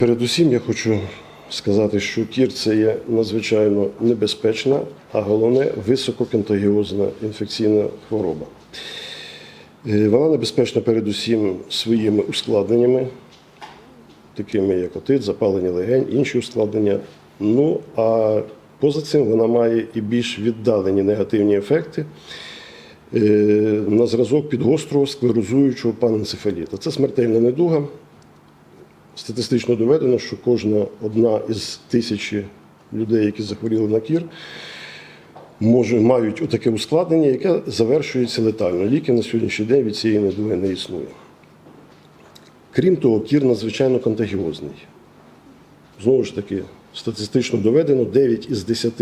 Передусім я хочу сказати, що кір це є надзвичайно небезпечна, а головне висококонтагіозна інфекційна хвороба. Е, Вона небезпечна передусім своїми ускладненнями, такими як отит, запалення легень, інші ускладнення. Ну а поза цим вона має і більш віддалені негативні ефекти е, на зразок підгострого склерозуючого паненцефаліта. Це смертельна недуга. Статистично доведено, що кожна одна із тисячі людей, які захворіли на кір, може, мають таке ускладнення, яке завершується летально. Ліки на сьогоднішній день від цієї недуги не існує. Крім того, кір надзвичайно контагіозний. Знову ж таки, статистично доведено 9 із 10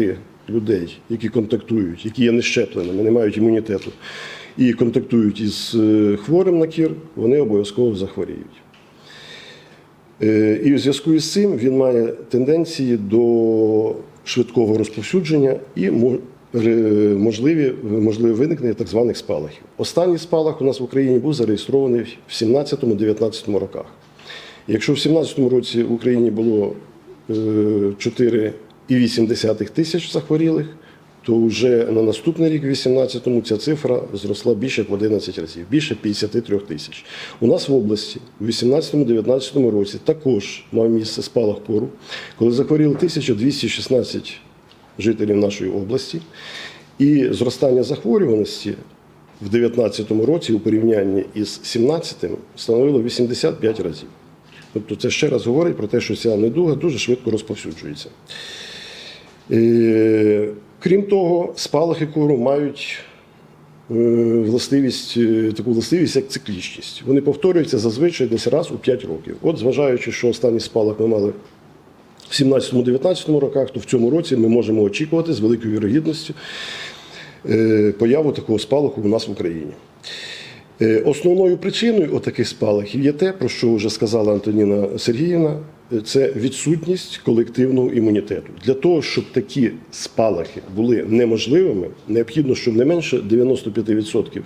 людей, які контактують, які є нещепленими, не мають імунітету, і контактують із е, хворим на кір, вони обов'язково захворіють. Е, І у зв'язку із цим він має тенденції до швидкого розповсюдження і мо- можливі, можливе виникнення так званих спалахів. Останній спалах у нас в Україні був зареєстрований в 17-19 роках. Якщо в 17 році в Україні було е, 4,8 тисяч захворілих, то вже на наступний рік, в 18-му, ця цифра зросла більше як в 11 разів, більше 53 тисяч. У нас в області у 18-19 році також мав місце спалах кору, коли захворіли 1216 жителів нашої області, і зростання захворюваності в 2019 році у порівнянні із 17-м становило 85 разів. Тобто це ще раз говорить про те, що ця недуга дуже швидко розповсюджується. Крім того, спалахи кору мають е, властивість, е, таку властивість, як циклічність. Вони повторюються зазвичай десь раз у 5 років. От, зважаючи, що останній спалах ми мали в 17-19 роках, то в цьому році ми можемо очікувати з великою вірогідністю е, появу такого спалаху у нас в Україні. Основною причиною отаких спалахів є те, про що вже сказала Антоніна Сергіївна, це відсутність колективного імунітету. Для того, щоб такі спалахи були неможливими, необхідно, щоб не менше 95%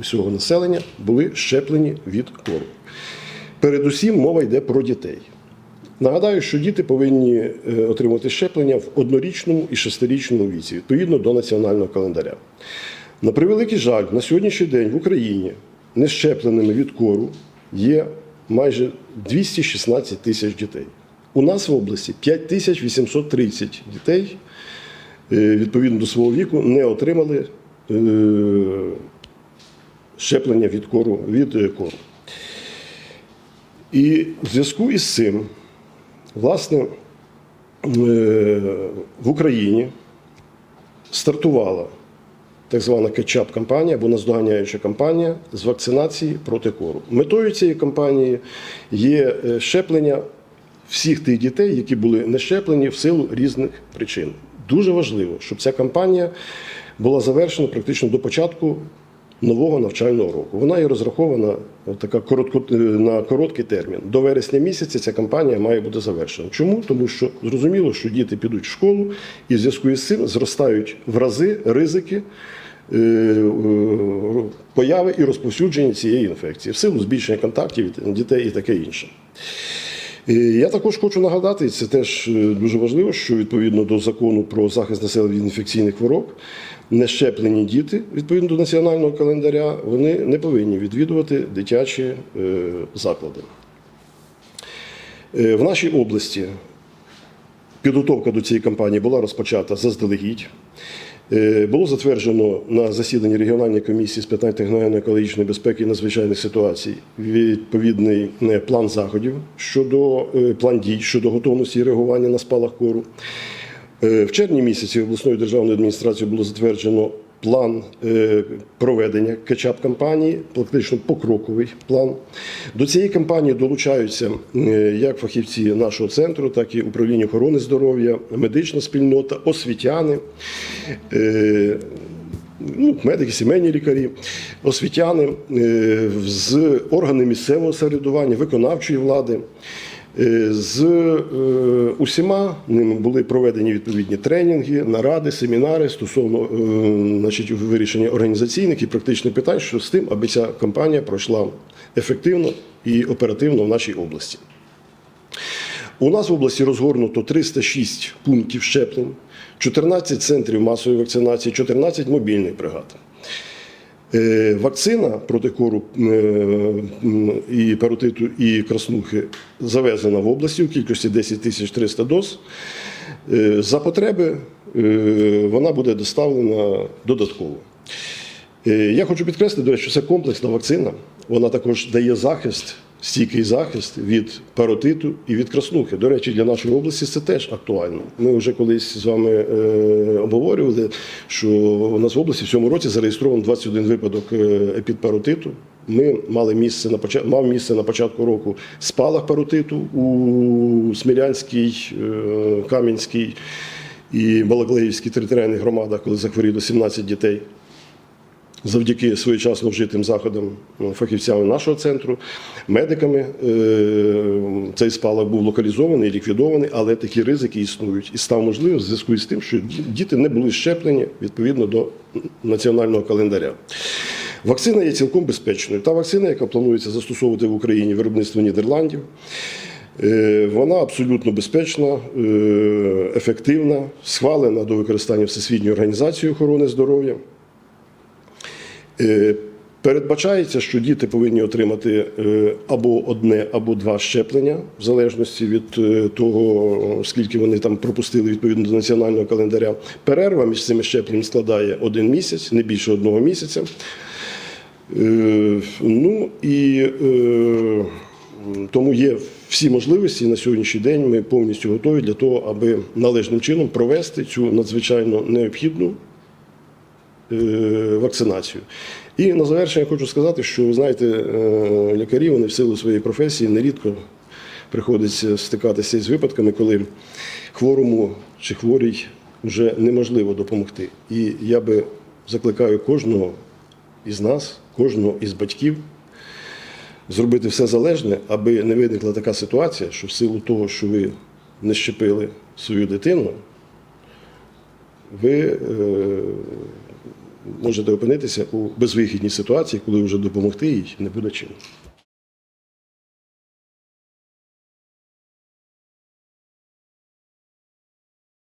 усього населення були щеплені від кору. Передусім мова йде про дітей. Нагадаю, що діти повинні е, отримати щеплення в однорічному і шестирічному віці, відповідно до національного календаря. На превеликий жаль, на сьогоднішній день в Україні нещепленими від кору є майже 216 тисяч дітей. У нас в області 5830 дітей, е, відповідно до свого віку, не отримали е, щеплення від кору. Від е, кору. І в зв'язку із цим, власне, в Україні стартувала так звана кетчап-кампанія або наздоганяюча кампанія з вакцинації проти кору. Метою цієї кампанії є е, щеплення всіх тих дітей, які були не щеплені в силу різних причин. Дуже важливо, щоб ця кампанія була завершена практично до початку нового навчального року. Вона є розрахована така коротко, е, на короткий термін. До вересня місяця ця кампанія має бути завершена. Чому? Тому що зрозуміло, що діти підуть в школу, і в зв'язку із цим зростають в рази ризики. е, е, Появи і розповсюдження цієї інфекції в силу збільшення контактів дітей і таке інше. Я також хочу нагадати, це теж е, дуже важливо, що відповідно до закону про захист населення від інфекційних хвороб, нещеплені діти, відповідно до національного календаря, вони не повинні відвідувати дитячі е, заклади. Е, В нашій області підготовка до цієї кампанії була розпочата заздалегідь. Е, Було затверджено на засіданні регіональної комісії з питань техногенно-екологічної безпеки і надзвичайних ситуацій відповідний е, план заходів щодо е, план дій щодо готовності і реагування на спалах кору. В червні місяці обласною державною адміністрацією було затверджено план е, проведення кетчап-кампанії, практично покроковий план. До цієї кампанії долучаються е, як фахівці нашого центру, так і управління охорони здоров'я, медична спільнота, освітяни. е, Ну, медики, сімейні лікарі, освітяни з органи місцевого самоврядування, виконавчої влади. Е, З е, усіма ними були проведені відповідні тренінги, наради, семінари стосовно е, значить, вирішення організаційних і практичних питань, що з тим, аби ця кампанія пройшла ефективно і оперативно в нашій області. У нас в області розгорнуто 306 пунктів щеплень, 14 центрів масової вакцинації, 14 мобільних бригад. Е, Вакцина проти кору е, і паротиту і краснухи завезена в області у кількості 10 тисяч 300 доз. Е, За потреби вона буде доставлена додатково. Я хочу підкреслити, до речі, що це комплексна вакцина. Вона також дає захист, стійкий захист від паротиту і від краснухи. До речі, для нашої області це теж актуально. Ми вже колись з вами е, обговорювали, що у нас в області в цьому році зареєстровано 21 випадок е, епідпаротиту. Ми мали місце на початку, мав місце на початку року спалах паротиту у Смілянській, е, Кам'янській і Балаклеївській територіальних громадах, коли захворіло 17 дітей завдяки своєчасно вжитим заходам ну, фахівцями нашого центру, медиками. е, Цей спалах був локалізований, ліквідований, але такі ризики існують і став можливим в зв'язку з тим, що діти не були щеплені відповідно до національного календаря. Вакцина є цілком безпечною. Та вакцина, яка планується застосовувати в Україні виробництво Нідерландів, Е, Вона абсолютно безпечна, е, ефективна, схвалена до використання Всесвітньою організацією охорони здоров'я. Е, Передбачається, що діти повинні отримати е, або одне, або два щеплення, в залежності від е, того, скільки вони там пропустили відповідно до національного календаря. Перерва між цими щепленнями складає один місяць, не більше одного місяця. Ну і тому є всі можливості на сьогоднішній день. Ми повністю готові для того, аби належним чином провести цю надзвичайно необхідну вакцинацію. І на завершення хочу сказати, що ви знаєте, е, лікарі вони в силу своєї професії нерідко приходиться стикатися із випадками, коли хворому чи хворій вже неможливо допомогти. І я би закликаю кожного із нас, кожного із батьків зробити все залежне, аби не виникла така ситуація, що в силу того, що ви не щепили свою дитину, ви е, можете опинитися у безвихідній ситуації, коли вже допомогти їй не буде чим.